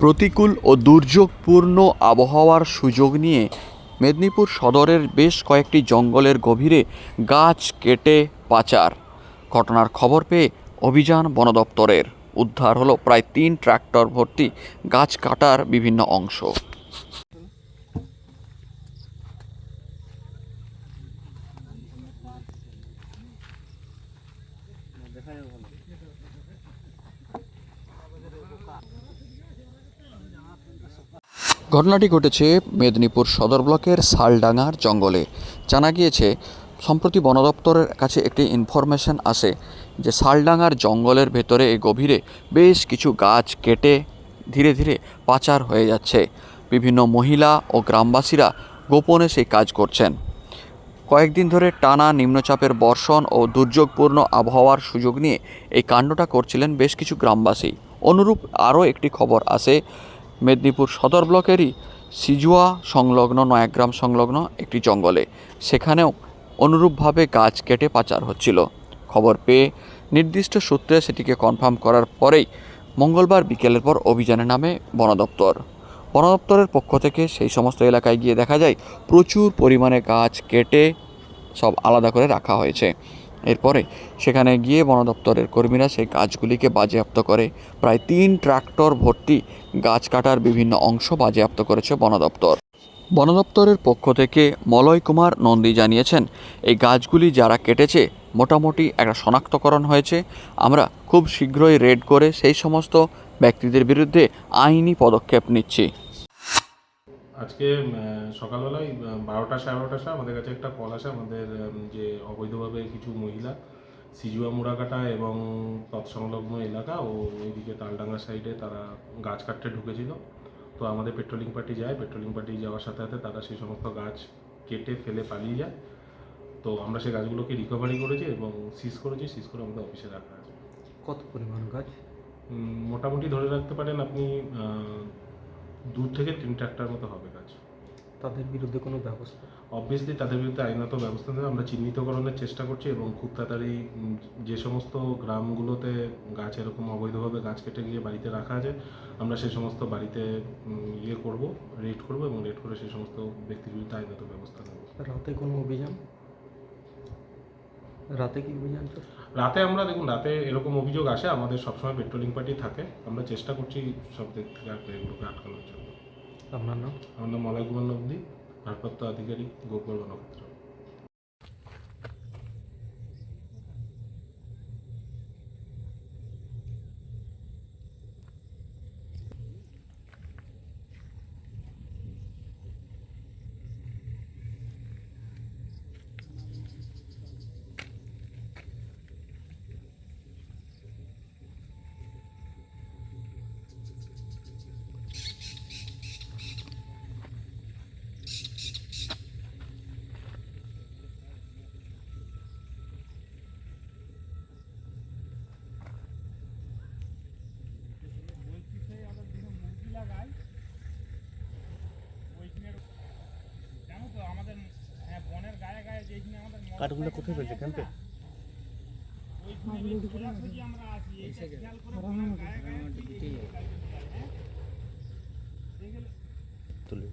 প্রতিকূল ও দুর্যোগপূর্ণ আবহাওয়ার সুযোগ নিয়ে মেদিনীপুর সদরের বেশ কয়েকটি জঙ্গলের গভীরে গাছ কেটে পাচার। ঘটনার খবর পেয়ে অভিযান বন দপ্তরের উদ্ধার হলো প্রায় তিন ট্রাক্টর ভর্তি গাছ কাটার বিভিন্ন অংশ। ঘটনাটি ঘটেছে মেদিনীপুর সদর ব্লকের শালডাঙ্গার জঙ্গলে। জানা গিয়েছে, সম্প্রতি বন দপ্তরের কাছে একটি ইনফরমেশন আসে যে শালডাঙ্গার জঙ্গলের ভেতরে এই গভীরে বেশ কিছু গাছ কেটে ধীরে ধীরে পাচার হয়ে যাচ্ছে। বিভিন্ন মহিলা ও গ্রামবাসীরা গোপনে সেই কাজ করছেন। কয়েকদিন ধরে টানা নিম্নচাপের বর্ষণ ও দুর্যোগপূর্ণ আবহাওয়ার সুযোগ নিয়ে এই কাণ্ডটা করছিলেন বেশ কিছু গ্রামবাসী। অনুরূপ আরও একটি খবর আসে মেদিনীপুর সদর ব্লকেরই সিজুয়া সংলগ্ন, নয়াগ্রাম সংলগ্ন একটি জঙ্গলে। সেখানেও অনুরূপভাবে গাছ কেটে পাচার হচ্ছিল। খবর পেয়ে নির্দিষ্ট সূত্রে সেটিকে কনফার্ম করার পরেই মঙ্গলবার বিকেলের পর অভিযানে নামে বন দপ্তর। বন দপ্তরের পক্ষ থেকে সেই সমস্ত এলাকায় গিয়ে দেখা যায়, প্রচুর পরিমাণে গাছ কেটে সব আলাদা করে রাখা হয়েছে। এরপরে সেখানে গিয়ে বন দপ্তরের কর্মীরা সেই গাছগুলিকে বাজেয়াপ্ত করে। প্রায় তিন ট্রাক্টর ভর্তি গাছ কাটার বিভিন্ন অংশ বাজেয়াপ্ত করেছে বন দপ্তর বন দপ্তরের পক্ষ থেকে মলয় কুমার নন্দী জানিয়েছেন, এই গাছগুলি যারা কেটেছে মোটামুটি একটা শনাক্তকরণ হয়েছে। আমরা খুব শীঘ্রই রেড করে সেই সমস্ত ব্যক্তিদের বিরুদ্ধে আইনি পদক্ষেপ নিচ্ছি। আজকে সকালবেলায় বারোটা সাড়ে বারোটার সময় আমাদের কাছে একটা কল আসে আমাদের যে অবৈধভাবে কিছু মহিলা সিজুয়া মুড়াকাটা এবং তৎসংলগ্ন এলাকা ও ওইদিকে তালডাঙ্গা সাইডে তারা গাছ কাটতে ঢুকেছিল। তো আমাদের পেট্রোলিং পার্টি যায় পেট্রোলিং পার্টি যাওয়ার সাথে সাথে তারা সেই সমস্ত গাছ কেটে ফেলে পালিয়ে যায়। তো আমরা সেই গাছগুলোকে রিকভারি করেছি এবং সিজ করেছি সিজ করে আমাদের অফিসে রাখা আছে। কত পরিমাণ গাছ? মোটামুটি ধরে রাখতে পারেন আপনি দু থেকে তিন ট্রাক্টার মতো হবে গাছ তাদের বিরুদ্ধে কোনো ব্যবস্থা? অবভিয়াসলি তাদের বিরুদ্ধে আইনত ব্যবস্থা নেবে আমরা চিহ্নিতকরণের চেষ্টা করছি এবং খুব তাড়াতাড়ি যে সমস্ত গ্রামগুলোতে গাছ এরকম অবৈধভাবে গাছ কেটে গিয়ে বাড়িতে রাখা আছে আমরা সেই সমস্ত বাড়িতে ইয়ে করব রেড করব এবং রেড করে সেই সমস্ত ব্যক্তির বিরুদ্ধে আইনত ব্যবস্থা নেব। রাতে কোনো অভিযান? রাতে কি অভিযান রাতে আমরা দেখুন রাতে এরকম অভিযোগ আসে আমাদের সবসময় পেট্রোলিং পার্টি থাকে। আমরা চেষ্টা করছি সব দিক থেকে আর এগুলোকে আটকানোর জন্য। আপনার নাম? আমার নাম মলয় কুমার নবদী ভারপ্রাপ্ত আধিকারিক গোপাল বনক্ষেত্র কাঠগুলো কোথায় পেয়েছে ক্যাম্পে তুলে।